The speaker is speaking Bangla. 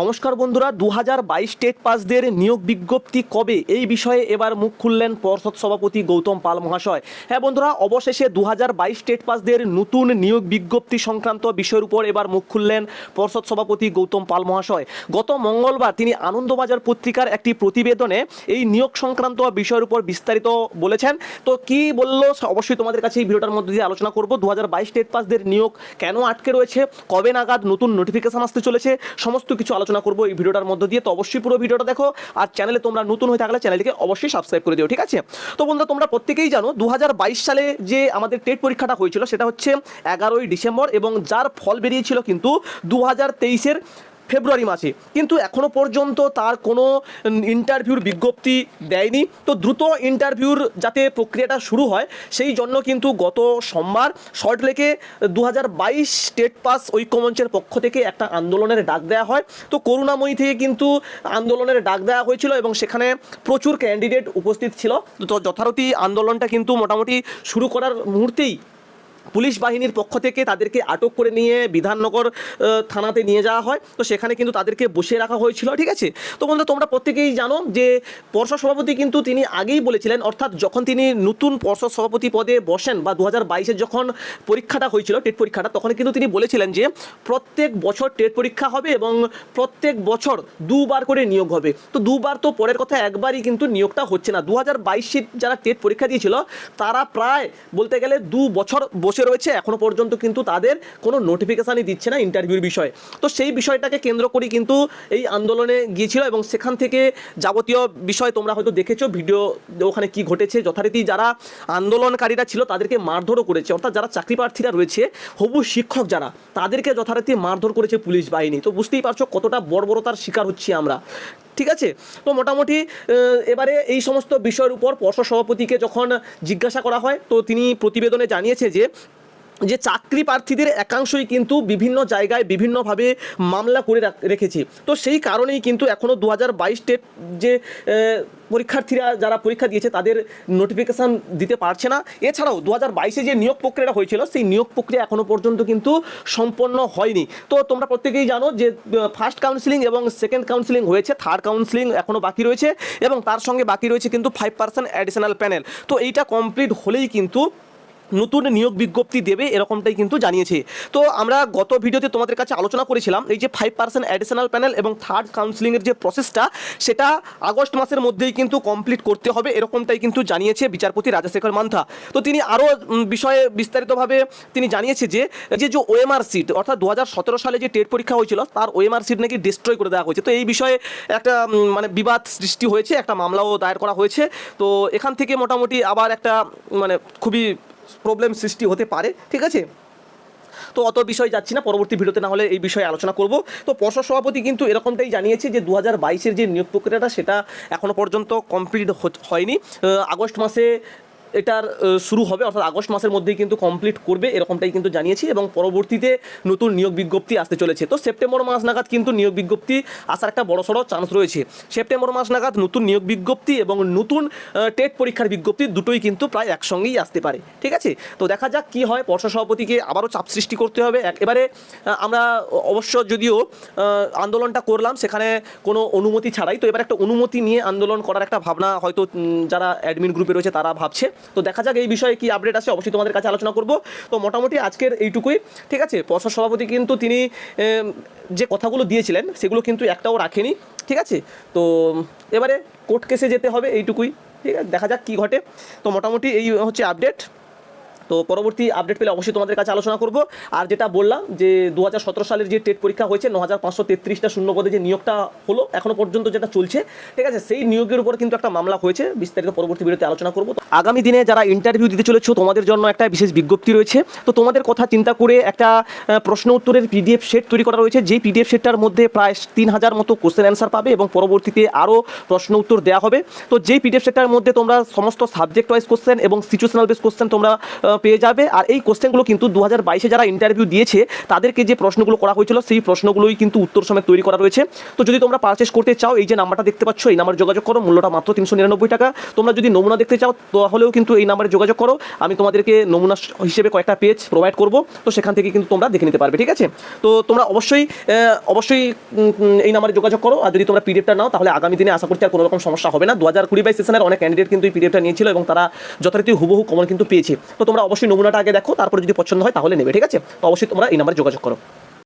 নমস্কার বন্ধুরা দু হাজার বাইশ টেট পাসদের নিয়োগ বিজ্ঞপ্তি কবে? এই বিষয়ে এবার মুখ খুললেন পর্ষদ সভাপতি গৌতম পাল মহাশয়। হ্যাঁ বন্ধুরা, অবশেষে দু হাজার বাইশ টেট পাসদের নতুন নিয়োগ বিজ্ঞপ্তি সংক্রান্ত বিষয়ের উপর এবার মুখ খুললেন পর্ষদ সভাপতি গৌতম পাল মহাশয়। গত মঙ্গলবার তিনি আনন্দবাজার পত্রিকার একটি প্রতিবেদনে এই নিয়োগ সংক্রান্ত বিষয়ের উপর বিস্তারিত বলেছেন। তো কি বলল, অবশ্যই তোমাদের কাছে এই ভিডিওটার মধ্যে দিয়ে আলোচনা করব। দু হাজার বাইশ টেট পাসদের নিয়োগ কেন আটকে রয়েছে? কবে নাগাদ নতুন নোটিফিকেশান আসতে চলেছে? সমস্ত কিছু আলোচনা করব এই ভিডিওটার মধ্যে দিয়ে। তো অবশ্যই পুরো ভিডিওটা দেখো আর চ্যানেলে তোমরা নতুন হয়ে থাকলে চ্যানেলটিকে অবশ্যই সাবস্ক্রাইব করে দিও, ঠিক আছে? তো বন্ধুরা তোমরা প্রত্যেকেই জানো দু হাজার বাইশ সালে যে আমাদের টেট পরীক্ষাটা হয়েছিল, সেটা হচ্ছে এগারোই ডিসেম্বর এবং যার ফল বেরিয়েছিল কিন্তু দু হাজার তেইশের ফেব্রুয়ারি মাসে। কিন্তু এখনও পর্যন্ত তার কোনো ইন্টারভিউর বিজ্ঞপ্তি দেয়নি। তো দ্রুত ইন্টারভিউর যাতে প্রক্রিয়াটা শুরু হয়, সেই জন্য কিন্তু গত সোমবার সল্টলেকে দু হাজার বাইশ স্টেট পাস ঐক্যমঞ্চের পক্ষ থেকে একটা আন্দোলনের ডাক দেওয়া হয়। তো করুণাময়ী থেকে কিন্তু আন্দোলনের ডাক দেওয়া হয়েছিল এবং সেখানে প্রচুর ক্যান্ডিডেট উপস্থিত ছিল। তো যথারীতি আন্দোলনটা কিন্তু মোটামুটি শুরু করার মুহূর্তেই পুলিশ বাহিনীর পক্ষ থেকে তাদেরকে আটক করে নিয়ে বিধাননগর থানাতে নিয়ে যাওয়া হয়। তো সেখানে কিন্তু তাদেরকে বসিয়ে রাখা হয়েছিল, ঠিক আছে? তো বন্ধু তোমরা প্রত্যেকেই জানো যে পর্ষদ সভাপতি কিন্তু তিনি আগেই বলেছিলেন, অর্থাৎ যখন তিনি নতুন পর্ষদ সভাপতি পদে বসেন বা দু হাজার যখন পরীক্ষাটা হয়েছিল, টেট পরীক্ষাটা, তখন কিন্তু তিনি বলেছিলেন যে প্রত্যেক বছর টেট পরীক্ষা হবে এবং প্রত্যেক বছর দুবার করে নিয়োগ হবে। তো দুবার তো পরের কথা, একবারই কিন্তু নিয়োগটা হচ্ছে না। দু হাজার যারা টেট পরীক্ষা দিয়েছিল, তারা প্রায় বলতে গেলে দু বছর বসে রয়েছে, এখনও পর্যন্ত কিন্তু তাদের কোনো নোটিফিকেশানই দিচ্ছে না ইন্টারভিউর বিষয়ে। তো সেই বিষয়টাকে কেন্দ্র করেই কিন্তু এই আন্দোলনে গিয়েছিল এবং সেখান থেকে যাবতীয় বিষয় তোমরা হয়তো দেখেছ ভিডিও ওখানে কি ঘটেছে। যথারীতি যারা আন্দোলনকারীরা ছিল, তাদেরকে মারধরও করেছে। অর্থাৎ যারা চাকরি প্রার্থীরা রয়েছে, হবু শিক্ষক যারা, তাদেরকে যথারীতি মারধর করেছে পুলিশ বাহিনী। তো বুঝতেই পারছ কতটা বর্বরতার শিকার হচ্ছি আমরা। ঠিক আছে? তো মোটামুটি এবারে এই সমস্ত বিষয়ের উপর পর্ষদ সভাপতিকে যখন জিজ্ঞাসা করা হয়, তো তিনি প্রতিবেদনে জানিয়েছে যে যে চাকরি প্রার্থীদের একাংশই কিন্তু বিভিন্ন জায়গায় বিভিন্নভাবে মামলা করে রাখ- রেখেছে। তো সেই কারণেই কিন্তু এখনও দু হাজার বাইশ টেট যে পরীক্ষার্থীরা যারা পরীক্ষা দিয়েছে তাদের নোটিফিকেশান দিতে পারছে না। এছাড়াও দু হাজার যে নিয়োগ প্রক্রিয়াটা হয়েছিল, সেই নিয়োগ প্রক্রিয়া এখনও পর্যন্ত কিন্তু সম্পন্ন হয়নি। তো তোমরা প্রত্যেকেই জানো যে ফার্স্ট কাউন্সিলিং এবং সেকেন্ড কাউন্সিলিং হয়েছে থার্ড কাউন্সিলিং এখনও বাকি রয়েছে এবং তার সঙ্গে বাকি রয়েছে কিন্তু ফাইভ পার্সেন্ট অ্যাডিশনাল প্যানেল তো এইটা কমপ্লিট হলেই কিন্তু নতুন নিয়োগ বিজ্ঞপ্তি দেবে, এরকমটাই কিন্তু জানিয়েছে। তো আমরা গত ভিডিওতে তোমাদের কাছে আলোচনা করেছিলাম, এই যে ফাইভ পার্সেন্ট অ্যাডিশনাল প্যানেল এবং থার্ড কাউন্সিলিংয়ের যে প্রসেসটা সেটা আগস্ট মাসের মধ্যেই কিন্তু কমপ্লিট করতে হবে, এরকমটাই কিন্তু জানিয়েছে বিচারপতি রাজাশেখর মান্থা। তো তিনি আরও বিষয়ে বিস্তারিতভাবে তিনি জানিয়েছে যে যে যে ওএমআর সিট অর্থাৎ দু হাজার সতেরো সালে যে টেট পরীক্ষা হয়েছিল, তার ওএমআর সিট নাকি ডিস্ট্রয় করে দেওয়া হয়েছে। তো এই বিষয়ে একটা মানে বিবাদ সৃষ্টি হয়েছে, একটা মামলাও দায়ের করা হয়েছে। তো এখান থেকে মোটামুটি আবার একটা মানে খুবই প্রবলেম সৃষ্টি হতে পারে, ঠিক আছে? তো অত বিষয় যাচ্ছি না, পরবর্তী ভিডিওতে না হলে এই বিষয়ে আলোচনা করব। তো পর্ষদ সভাপতি কিন্তু এরকমটাই জানিয়েছে যে দু হাজার যে নিয়োগ প্রক্রিয়াটা, সেটা এখনও পর্যন্ত কমপ্লিট হয়নি। আগস্ট মাসে এটার শুরু হবে, অর্থাৎ আগস্ট মাসের মধ্যেই কিন্তু কমপ্লিট করবে, এরকমটাই কিন্তু জানিয়েছি এবং পরবর্তীতে নতুন নিয়োগ বিজ্ঞপ্তি আসতে চলেছে। তো সেপ্টেম্বর মাস নাগাদ কিন্তু নিয়োগ বিজ্ঞপ্তি আসার একটা বড় সড়ো চান্স রয়েছে। সেপ্টেম্বর মাস নাগাদ নতুন নিয়োগ বিজ্ঞপ্তি এবং নতুন টেট পরীক্ষার বিজ্ঞপ্তি দুটোই কিন্তু প্রায় একসঙ্গেই আসতে পারে। ঠিক আছে? তো দেখা যাক কি হয়, পর্ষদ সভাপতিকে আবারও চাপ সৃষ্টি করতে হবে। এবারে আমরা অবশ্য যদিও আন্দোলনটা করলাম, সেখানে কোনো অনুমতি ছাড়াই। তো এবার একটা অনুমতি নিয়ে আন্দোলন করার একটা ভাবনা হয়তো যারা অ্যাডমিন গ্রুপে রয়েছে তারা ভাবছে। তো দেখা যাক এই বিষয়ে কি আপডেট আছে অবশ্যই তোমাদের কাছে আলোচনা করব। তো মোটামুটি আজকের এইটুকুই, ঠিক আছে? পর্ষদ সভাপতি কিন্তু তিনি যে কথাগুলো দিয়েছিলেন, সেগুলো কিন্তু একটাও রাখেনি, ঠিক আছে? তো এবারে কোর্ট কেসে যেতে হবে এইটুকুই, ঠিক আছে? দেখা যাক কী ঘটে। তো মোটামুটি এই হচ্ছে আপডেট তো পরবর্তী আপডেট পেলে অবশ্যই তোমাদের কাছে আলোচনা করব। আর যেটা বললাম যে দু হাজার সতেরো সালের যে টেট পরীক্ষা হয়েছে ন হাজার পাঁচশো তেত্রিশটা শূন্য যে নিয়োগটা হলো, এখনও পর্যন্ত যেটা চলছে, ঠিক আছে, সেই নিয়োগের উপর কিন্তু একটা মামলা হয়েছে। বিস্তারিত পরবর্তী ভিডিওতে আলোচনা করব। আগামী দিনে যারা ইন্টারভিউ দিতে চলেছো, তোমাদের জন্য একটা বিশেষ বিজ্ঞপ্তি রয়েছে। তো তোমাদের কথা চিন্তা করে একটা প্রশ্ন উত্তরের পিডিএফ সেট তৈরি করা রয়েছে। যেই পিডিএফ সেটটার মধ্যে প্রায় তিন হাজার মতো কোশ্চেন অ্যান্সার পাবে এবং পরবর্তীতে আরও প্রশ্ন উত্তর দেওয়া হবে। তো যেই পিডিএফ সেটটার মধ্যে তোমরা সমস্ত সাবজেক্ট ওয়াইজ কোশ্চেন এবং সিচুয়েশনাল বেস কোশ্চেন তোমরা পেয়ে যাবে। আর এই কোশ্চেনগুলো কিন্তু দু হাজার বাইশে যারা ইন্টারভিউ দিয়েছে, তাদেরকে যে প্রশ্নগুলো করা হয়েছিল, সেই প্রশ্নগুলোই কিন্তু উত্তর সময় তৈরি করা রয়েছে। তো যদি তোমরা পারচেস করতে চাও, এই যে নাম্বারটা দেখতে পাচ্ছ, এই নাম্বার যোগাযোগ করো। মূল্যটা মাত্র তিনশো নিরানব্বই টাকা। তোমরা যদি নমুনা দেখতে চাও, তাহলেও কিন্তু এই নাম্বারে যোগাযোগ করো। আমি তোমাদেরকে নমুনা হিসেবে কয়েকটা পেজ প্রোভাইড করব। তো সেখান থেকে কিন্তু তোমরা দেখে নিতে পারবে, ঠিক আছে? তো তোমরা অবশ্যই অবশ্যই এই নাম্বারে যোগাযোগ করো। আর যদি তোমরা পিডিএফটা নাও, তাহলে আগামী দিনে আশা করছি আর কোনো রকম সমস্যা হবে না। দু হাজার কুড়ি বাইশ সেশনের অনেক ক্যান্ডিডেট কিন্তু এই পিডিএফটা নিয়েছিল এবং তারা যথারীতি হুবহু কমন কিন্তু পেয়েছে। তো তোমরা অবশ্যই নমুনাটা আগে দেখো, তারপরে যদি পছন্দ হয় তাহলে নেবে, ঠিক আছে? তো অবশ্যই তোমরা এই নাম্বারে যোগাযোগ করো।